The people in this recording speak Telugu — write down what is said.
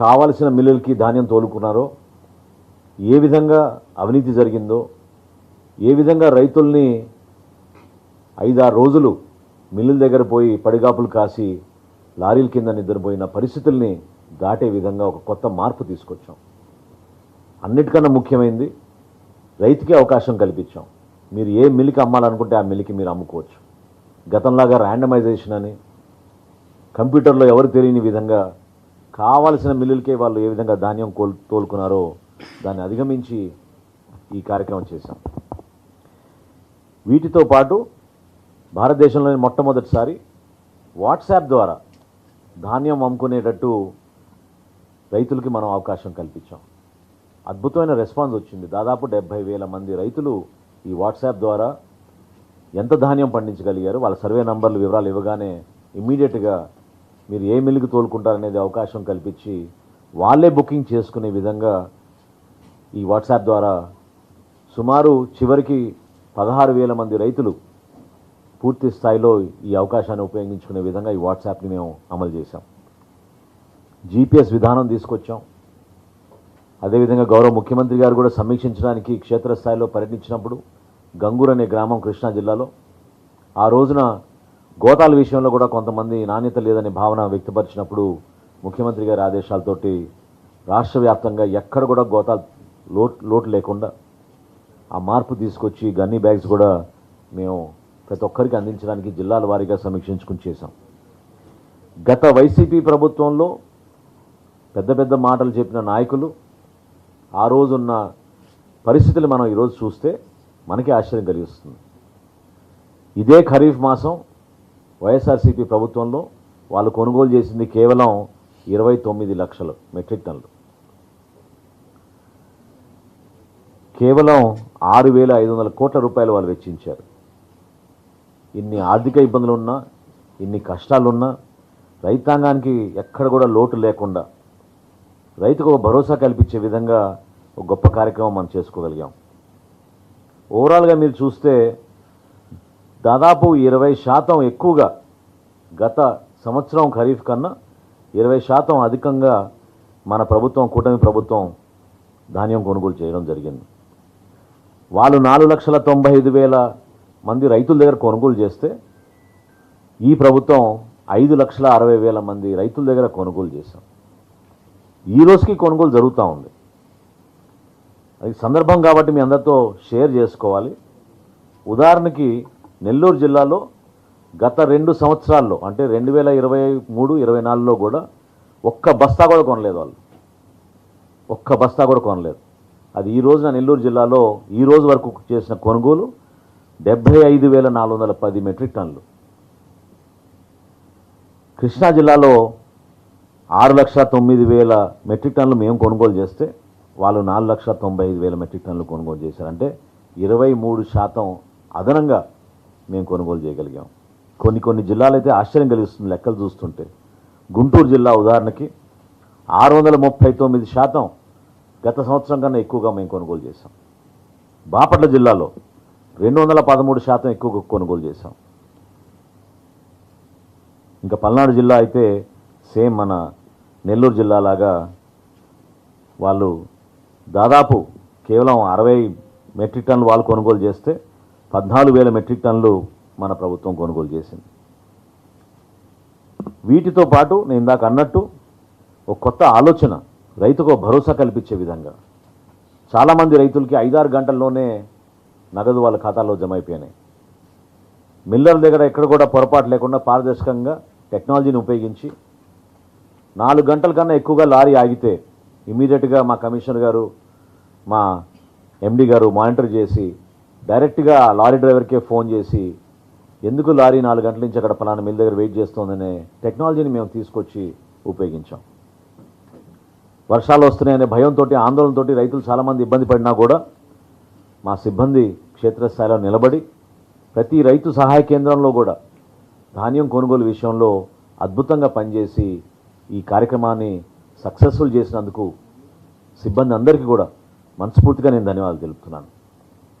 కావలసిన మిల్లులకి ధాన్యం తోలుకున్నారో ఏ విధంగా అవినీతి జరిగిందో ఏ విధంగా రైతుల్ని ఐదారు రోజులు మిల్లుల దగ్గర పోయి పడిగాపులు కాసి లారీల కింద నిద్రపోయిన పరిస్థితుల్ని దాటే విధంగా ఒక కొత్త మార్పు తీసుకొచ్చాం. అన్నిటికన్నా ముఖ్యమైనది రైతుకే అవకాశం కల్పించాం. మీరు ఏ మిల్లుకి అమ్మాలనుకుంటే ఆ మిల్లుకి మీరు అమ్ముకోవచ్చు. గతంలాగా ర్యాండమైజేషన్ అని కంప్యూటర్లో ఎవరు తెలియని విధంగా కావాల్సిన మిల్లులకే వాళ్ళు ఏ విధంగా ధాన్యం కోల్ తోలుకున్నారో దాన్ని అధిగమించి ఈ కార్యక్రమం చేశాం. వీటితో పాటు భారతదేశంలోని మొట్టమొదటిసారి వాట్సాప్ ద్వారా ధాన్యం అమ్ముకునేటట్టు రైతులకి మనం అవకాశం కల్పించాం. అద్భుతమైన రెస్పాన్స్ వచ్చింది. దాదాపు డెబ్భై వేల మంది రైతులు ఈ వాట్సాప్ ద్వారా ఎంత ధాన్యం పండించగలిగారు వాళ్ళ సర్వే నంబర్లు వివరాలు ఇవ్వగానే ఇమ్మీడియట్గా మీరు ఏ మిల్లుకి తోలుకుంటారనేది అవకాశం కల్పించి వాళ్ళే బుకింగ్ చేసుకునే విధంగా ఈ వాట్సాప్ ద్వారా సుమారు చివరికి పదహారు వేల మంది రైతులు పూర్తి స్థాయిలో ఈ అవకాశాన్ని ఉపయోగించుకునే విధంగా ఈ వాట్సాప్ని మేము అమలు చేశాం. జీపీఎస్ విధానం తీసుకొచ్చాం. అదేవిధంగా గౌరవ ముఖ్యమంత్రి గారు కూడా సమీక్షించడానికి క్షేత్రస్థాయిలో పర్యటించినప్పుడు గంగూర్ అనే గ్రామం కృష్ణా జిల్లాలో. ఆ రోజున గోతాల విషయంలో కూడా కొంతమంది నాణ్యత లేదనే భావన వ్యక్తపరిచినప్పుడు ముఖ్యమంత్రి గారి ఆదేశాలతోటి రాష్ట్ర వ్యాప్తంగా ఎక్కడ కూడా గోతాలు లోటు లోటు లేకుండా ఆ మార్పు తీసుకొచ్చి గన్నీ బ్యాగ్స్ కూడా మేము ప్రతి ఒక్కరికి అందించడానికి జిల్లాల వారీగా సమీక్షించుకుని చేశాం. గత వైసీపీ ప్రభుత్వంలో పెద్ద పెద్ద మాటలు చెప్పిన నాయకులు ఆ రోజున్న పరిస్థితులు మనం ఈరోజు చూస్తే మనకి ఆశ్చర్యం కలిగిస్తుంది. ఇదే ఖరీఫ్ మాసం వైఎస్ఆర్సీపీ ప్రభుత్వంలో వాళ్ళు కొనుగోలు చేసింది కేవలం ఇరవై తొమ్మిది లక్షలు మెట్రిక్ టన్లు కేవలం ఆరు వేల ఐదు వందల కోట్ల రూపాయలు వాళ్ళు వెచ్చించారు. ఇన్ని ఆర్థిక ఇబ్బందులు ఉన్నా ఇన్ని కష్టాలున్నా రైతాంగానికి ఎక్కడ కూడా లోటు లేకుండా రైతుకు ఒక భరోసా కల్పించే విధంగా ఒక గొప్ప కార్యక్రమం మనం చేసుకోగలిగాం. ఓవరాల్గా మీరు చూస్తే దాదాపు ఇరవై శాతం ఎక్కువగా గత సంవత్సరం ఖరీఫ్ కన్నా ఇరవై శాతం అధికంగా మన ప్రభుత్వం కూటమి ప్రభుత్వం ధాన్యం కొనుగోలు చేయడం జరిగింది. వాళ్ళు నాలుగు లక్షల తొంభై ఐదు వేల మంది రైతుల దగ్గర కొనుగోలు చేస్తే ఈ ప్రభుత్వం ఐదు లక్షల అరవై వేల మంది రైతుల దగ్గర కొనుగోలు చేశాం. ఈ రోజుకి కొనుగోలు జరుగుతూ ఉంది. అది సందర్భం కాబట్టి మీ అందరితో షేర్ చేసుకోవాలి. ఉదాహరణకి నెల్లూరు జిల్లాలో గత రెండు సంవత్సరాల్లో అంటే రెండు వేల ఇరవై మూడు ఇరవై నాలుగులో కూడా ఒక్క బస్తా కూడా కొనలేదు వాళ్ళు. ఒక్క బస్తా కూడా కొనలేదు. అది ఈ రోజున నెల్లూరు జిల్లాలో ఈ రోజు వరకు చేసిన కొనుగోలు డెబ్బై ఐదు వేల నాలుగు వందల పది మెట్రిక్ టన్నులు. కృష్ణా జిల్లాలో ఆరు లక్షల తొమ్మిది వేల మెట్రిక్ టన్నులు మేము కొనుగోలు చేస్తే వాళ్ళు నాలుగు లక్షల తొంభై ఐదు వేల మెట్రిక్ టన్నులు కొనుగోలు చేశారు. అంటే ఇరవై మూడు శాతం అదనంగా మేము కొనుగోలు చేయగలిగాం. కొన్ని కొన్ని జిల్లాలైతే ఆశ్చర్యం కలిగిస్తుంది లెక్కలు చూస్తుంటే. గుంటూరు జిల్లా ఉదాహరణకి ఆరు వందల ముప్పై తొమ్మిది శాతం గత సంవత్సరం కన్నా ఎక్కువగా మేము కొనుగోలు చేశాం. బాపట్ల జిల్లాలో రెండు వందల పదమూడు శాతం ఎక్కువగా కొనుగోలు చేశాం. ఇంకా పల్నాడు జిల్లా అయితే సేమ్ మన నెల్లూరు జిల్లా లాగా వాళ్ళు దాదాపు కేవలం అరవై మెట్రిక్ టన్లు వాళ్ళు కొనుగోలు చేస్తే పద్నాలుగు వేల మెట్రిక్ టన్నులు మన ప్రభుత్వం కొనుగోలు చేసింది. వీటితో పాటు నేను ఇందాక అన్నట్టు ఒక కొత్త ఆలోచన రైతుకు భరోసా కల్పించే విధంగా. చాలామంది రైతులకి ఐదారు గంటల్లోనే నగదు వాళ్ళ ఖాతాలో జమ అయిపోయినాయి. మిల్లర్ దగ్గర ఎక్కడ కూడా పొరపాటు లేకుండా పారదర్శకంగా టెక్నాలజీని ఉపయోగించి నాలుగు గంటల కన్నా ఎక్కువగా లారీ ఆగితే ఇమీడియట్గా మా కమిషనర్ గారు మా ఎండి గారు మానిటర్ చేసి డైరెక్ట్గా లారీ డ్రైవర్కే ఫోన్ చేసి ఎందుకు లారీ నాలుగు గంటల నుంచి అక్కడ పలానా మిల్ దగ్గర వెయిట్ చేస్తోందనే టెక్నాలజీని మేము తీసుకొచ్చి ఉపయోగించాం. వర్షాలు వస్తున్నాయనే భయంతో ఆందోళనతో రైతులు చాలామంది ఇబ్బంది పడినా కూడా మా సిబ్బంది క్షేత్రస్థాయిలో నిలబడి ప్రతి రైతు సహాయ కేంద్రంలో కూడా ధాన్యం కొనుగోలు విషయంలో అద్భుతంగా పనిచేసి ఈ కార్యక్రమాన్ని సక్సెస్ఫుల్ చేసినందుకు సిబ్బంది అందరికీ కూడా మనస్ఫూర్తిగా నేను ధన్యవాదాలు తెలుపుతున్నాను.